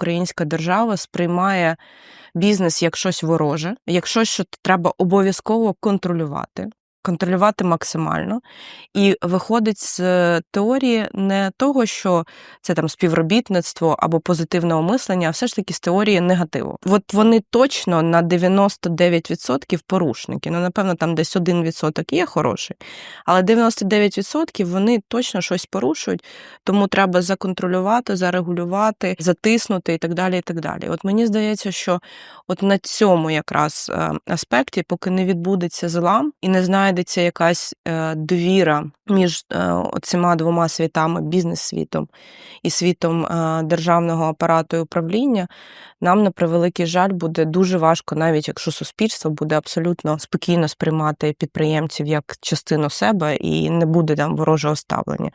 українська держава сприймає бізнес як щось вороже, як щось, що треба обов'язково контролювати. Контролювати максимально і виходить з теорії не того, що це там співробітництво або позитивного мислення, а все ж таки з теорії негативу. От вони точно на 99% порушники. Ну, напевно, там десь 1% є хороший, але 99% вони точно щось порушують, тому треба законтролювати, зарегулювати, затиснути і так далі. І так далі. От мені здається, що от на цьому якраз е, аспекті, поки не відбудеться злам і не знайдеться якась е, довіра між е, оцима двома світами, бізнес-світом і світом е, державного апарату і управління, нам на превеликий жаль буде дуже важко, навіть якщо суспільство буде абсолютно спокійно сприймати підприємців як частину себе і не буде там ворожого ставлення.